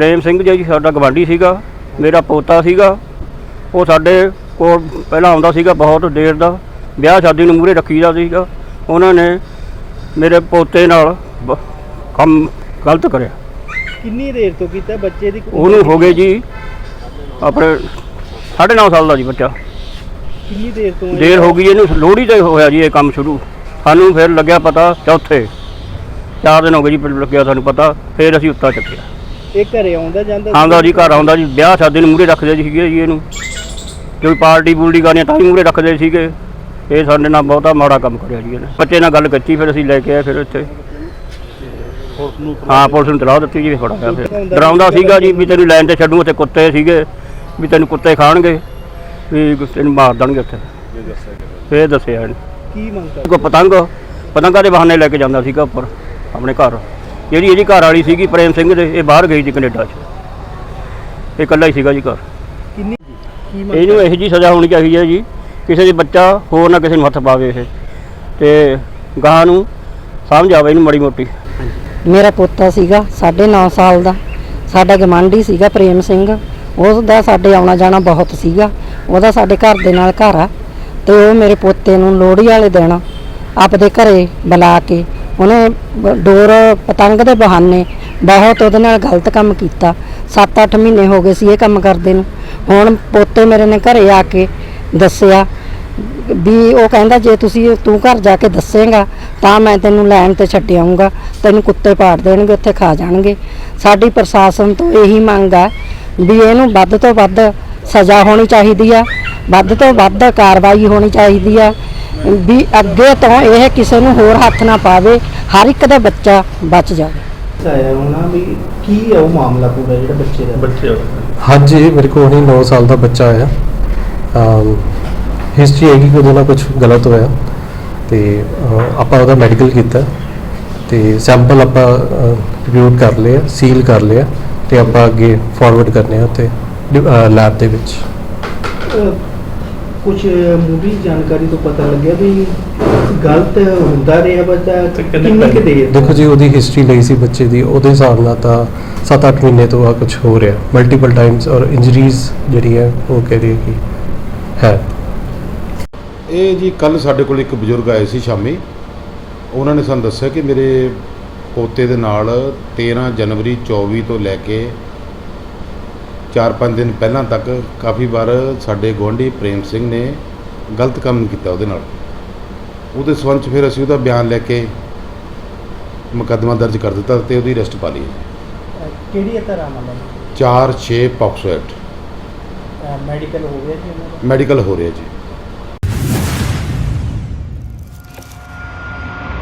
ਪ੍ਰੇਮ ਸਿੰਘ ਜੀ ਸਾਡਾ ਗਵਾਂਢੀ ਸੀਗਾ ਮੇਰਾ ਪੋਤਾ ਸੀਗਾ ਉਹ ਸਾਡੇ ਕੋਲ ਪਹਿਲਾਂ ਆਉਂਦਾ ਸੀਗਾ ਬਹੁਤ ਦੇਰ ਦਾ ਵਿਆਹ ਸ਼ਾਦੀ ਨੂੰ ਮੂਹਰੇ ਰੱਖੀਦਾ ਸੀਗਾ ਉਹਨਾਂ ਨੇ ਮੇਰੇ ਪੋਤੇ ਨਾਲ ਬ- ਕੰਮ ਗਲਤ ਕਰਿਆ। ਕਿੰਨੀ ਦੇਰ ਤੋਂ ਕੀਤਾ ਬੱਚੇ ਦੀ ਉਹਨੂੰ ਹੋ ਗਏ ਜੀ ਆਪਣੇ 9.5 ਸਾਲ ਦਾ ਜੀ ਬੱਚਾ। ਕਿੰਨੀ ਦੇਰ ਤੋਂ ਦੇਰ ਹੋ ਗਈ ਇਹਨੂੰ ਲੋਹੜੀ ਤੇ ਹੋਇਆ ਜੀ ਇਹ ਕੰਮ ਸ਼ੁਰੂ। ਸਾਨੂੰ ਫਿਰ ਲੱਗਿਆ ਪਤਾ ਚੌਥੇ। ਚਾਰ ਦਿਨ ਹੋ ਗਏ ਜੀ ਫਿਰ ਲੱਗਿਆ ਸਾਨੂੰ ਪਤਾ ਫਿਰ ਅਸੀਂ ਉੱਤਾ ਚੱਕਿਆ। ਇਹ ਘਰੇ ਆਉਂਦਾ ਜਾਂਦਾ ਆਉਂਦਾ ਜੀ ਘਰ ਆਉਂਦਾ ਜੀ। ਵਿਆਹ ਸ਼ਾਦੀ ਨੂੰ ਮੂਹਰੇ ਰੱਖਦੇ ਸੀਗੇ ਜੀ ਇਹਨੂੰ। ਕੋਈ ਪਾਰਟੀ ਪੂਲਟੀ ਕਰਨੀ ਤਾਂ ਹੀ ਮੂਹਰੇ ਰੱਖਦੇ ਸੀਗੇ। ਇਹ ਸਾਡੇ ਨਾਲ ਬਹੁਤਾ ਮਾੜਾ ਕੰਮ ਕਰਿਆ ਜੀ ਇਹਨੇ। ਬੱਚੇ ਨਾਲ ਗੱਲ ਕੀਤੀ ਫਿਰ ਅਸੀਂ ਲੈ ਕੇ ਆਏ ਫਿਰ ਇੱਥੇ ਹਾਂ ਪੁਲਿਸ ਨੂੰ ਤਲਾਹ ਦਿੱਤੀ ਜੀ ਫੜਾਇਆ ਫਿਰ। ਡਰਾਉਂਦਾ ਸੀਗਾ ਜੀ ਵੀ ਤੈਨੂੰ ਲਾਈਨ ਤੇ ਛੱਡੂ ਉੱਥੇ ਕੁੱਤੇ ਸੀਗੇ ਵੀ ਤੈਨੂੰ ਕੁੱਤੇ ਖਾਣਗੇ ਵੀ ਤੈਨੂੰ ਮਾਰ ਦੇਣਗੇ ਉੱਥੇ। ਫਿਰ ਦੱਸਿਆ ਇਹਨੇ। ਕੀ ਮੰਗ ਕਰ ਕੋ ਪਤੰਗ ਪਤੰਗਾਂ ਦੇ ਬਹਾਨੇ ਲੈ ਕੇ ਜਾਂਦਾ ਸੀਗਾ ਉੱਪਰ ਆਪਣੇ ਘਰ। ਜਿਹੜੀ ਇਹਦੀ ਘਰ ਵਾਲੀ ਸੀਗੀ ਪ੍ਰੇਮ ਸਿੰਘ ਦੇ ਇਹ ਬਾਹਰ ਗਈ ਸੀ ਕੈਨੇਡਾ 'ਚ। ਇਹ ਇਕੱਲਾ ਹੀ ਸੀਗਾ ਜੀ ਘਰ। ਕਿੰਨੀ ਕੀ ਮੰਗ ਇਹਨੂੰ ਇਹੋ ਜੀ ਸਜ਼ਾ ਹੋਣੀ ਚਾਹੀਦੀ ਹੈ ਜੀ ਕਿਸੇ ਦੇ ਬੱਚਾ ਹੋਰ ਨਾ ਕਿਸੇ ਨੂੰ ਹੱਥ ਪਾਵੇ ਇਹ। ਤੇ ਗਾਹਾਂ ਨੂੰ ਸਮਝ ਆਵੇ ਇਹਨੂੰ ਮੜੀ ਮੋਟੀ। ਮੇਰਾ ਪੋਤਾ ਸੀਗਾ 9.5 ਸਾਲ ਦਾ। ਸਾਡਾ ਗਮਾਂਡੀ ਸੀਗਾ ਪ੍ਰੇਮ ਸਿੰਘ। ਉਸ ਦਾ ਸਾਡੇ ਆਉਣਾ ਜਾਣਾ ਬਹੁਤ ਸੀਗਾ। ਉਹਦਾ ਸਾਡੇ ਘਰ ਦੇ ਨਾਲ ਘਰ ਆ। ਤੇ ਉਹ ਮੇਰੇ ਪੋਤੇ ਨੂੰ ਲੋਹੜੀ ਵਾਲੇ ਦਿਨ ਆਪਦੇ ਘਰੇ ਬੁਲਾ ਕੇ ਉਹਨੇ ਡੋਰ ਪਤੰਗ ਦੇ ਬਹਾਨੇ ਬਹੁਤ ਉਹਦੇ ਨਾਲ ਗਲਤ ਕੰਮ ਕੀਤਾ। 7-8 ਮਹੀਨੇ ਹੋ ਗਏ ਸੀ ਇਹ ਕੰਮ ਕਰਦੇ ਨੂੰ। ਹੁਣ ਪੋਤੇ ਮੇਰੇ ਨੇ ਘਰੇ ਆ ਕੇ ਦੱਸਿਆ ਵੀ ਉਹ ਕਹਿੰਦਾ, ਜੇ ਤੁਸੀਂ ਤੂੰ ਘਰ ਜਾ ਕੇ ਦੱਸੇਗਾ, ਤਾਂ ਮੈਂ ਤੈਨੂੰ ਲੈਣ ਤੇ ਛੱਡ ਆਊਂਗਾ। ਤੈਨੂੰ ਕੁੱਤੇ ਪਾੜ ਦੇਣਗੇ, ਉੱਥੇ ਖਾ ਜਾਣਗੇ। ਸਾਡੀ ਪ੍ਰਸ਼ਾਸਨ ਤੋਂ ਇਹੀ ਮੰਗ ਆ ਵੀ ਇਹਨੂੰ ਵੱਧ ਤੋਂ ਵੱਧ ਸਜ਼ਾ ਹੋਣੀ ਚਾਹੀਦੀ ਆ। ਵੱਧ ਤੋਂ ਵੱਧ ਕਾਰਵਾਈ ਹੋਣੀ ਚਾਹੀਦੀ ਆ ਵੀ ਅੱਗੇ ਤੋਂ ਇਹ ਕਿਸੇ ਨੂੰ ਹੋਰ ਹੱਥ ਨਾ ਪਾਵੇ ਹਰ ਇੱਕ ਦਾ ਬੱਚਾ ਬਚ ਜਾਵੇ। ਆਇਆ ਹੋਣਾ ਵੀ ਕੀ ਹੈ ਉਹ ਮਾਮਲਾ ਪੂਰਾ ਜਿਹੜਾ ਬੱਚੇ ਦਾ? ਬੱਚੇ ਹਾਂਜੀ ਮੇਰੇ ਕੋਲ ਹੁਣੀ 9 ਸਾਲ ਦਾ ਬੱਚਾ ਆਇਆ। ਹਿਸਟਰੀ ਹੈਗੀ ਕਿ ਉਹਦੇ ਨਾਲ ਕੁਝ ਗਲਤ ਹੋਇਆ। ਤੇ ਆਪਾਂ ਉਹਦਾ ਮੈਡੀਕਲ ਕੀਤਾ। ਤੇ ਸੈਂਪਲ ਆਪਾਂ ਰਿਵਿਊ ਕਰ ਲਿਆ ਸੀਲ ਕਰ ਲਿਆ ਤੇ ਆਪਾਂ ਅੱਗੇ ਫਾਰਵਰਡ ਕਰਨੇ ਆ ਉੱਥੇ ਲੈਬ ਦੇ ਵਿੱਚ। ਕੁਝ ਮੂਵੀ ਜਾਣਕਾਰੀ ਤੋਂ ਪਤਾ ਲੱਗਿਆ ਵੀ ਗਲਤ ਹੁੰਦਾ ਰਿਹਾ ਬੱਚਾ ਕਿੰਨੀ ਕੁ ਦੇਰ? ਦੇਖੋ ਜੀ ਉਹਦੀ ਹਿਸਟਰੀ ਲਈ ਸੀ ਬੱਚੇ ਦੀ। ਉਹਦੇ ਹਿਸਾਬ ਨਾਲ ਤਾਂ 7-8 ਮਹੀਨੇ ਤੋਂ ਆ ਕੁਝ ਹੋ ਰਿਹਾ। ਮਲਟੀਪਲ ਟਾਈਮਸ ਔਰ ਇੰਜਰੀਜ਼ ਜਿਹੜੀ ਹੈ ਉਹ ਕਹਿ ਰਹੀ ਹੈ ਕਿ ਹੈ। ਇਹ ਜੀ ਕੱਲ ਸਾਡੇ ਕੋਲ ਇੱਕ ਬਜ਼ੁਰਗ ਆਏ ਸੀ ਸ਼ਾਮੀ। ਉਹਨਾਂ ਨੇ ਸਾਨੂੰ ਦੱਸਿਆ ਕਿ ਮੇਰੇ ਪੋਤੇ ਦੇ ਨਾਲ 13 ਜਨਵਰੀ 24 ਤੋਂ ਲੈ ਕੇ 4-5 ਦਿਨ ਪਹਿਲਾਂ ਤੱਕ ਕਾਫੀ ਵਾਰ ਸਾਡੇ ਗੁਆਂਢੀ ਪ੍ਰੇਮ ਸਿੰਘ ਨੇ ਗਲਤ ਕੰਮ ਕੀਤਾ ਉਹਦੇ ਨਾਲ। ਉਹਦੇ ਸੰਬੰਧ 'ਚ ਫਿਰ ਅਸੀਂ ਉਹਦਾ ਬਿਆਨ ਲੈ ਕੇ ਮੁਕੱਦਮਾ ਦਰਜ ਕਰ ਦਿੱਤਾ ਤੇ ਉਹਦੀ ਅਰੈਸਟ ਪਾ ਲਈ। ਕਿਹੜੀ ਤਰ੍ਹਾਂ ਮਤਲਬ 4-6 ਪੌਕਸੋ ਐਕਟ। ਮੈਡੀਕਲ ਹੋ ਗਿਆ ਜੀ ਮੈਡੀਕਲ ਹੋ ਰਿਹਾ ਜੀ।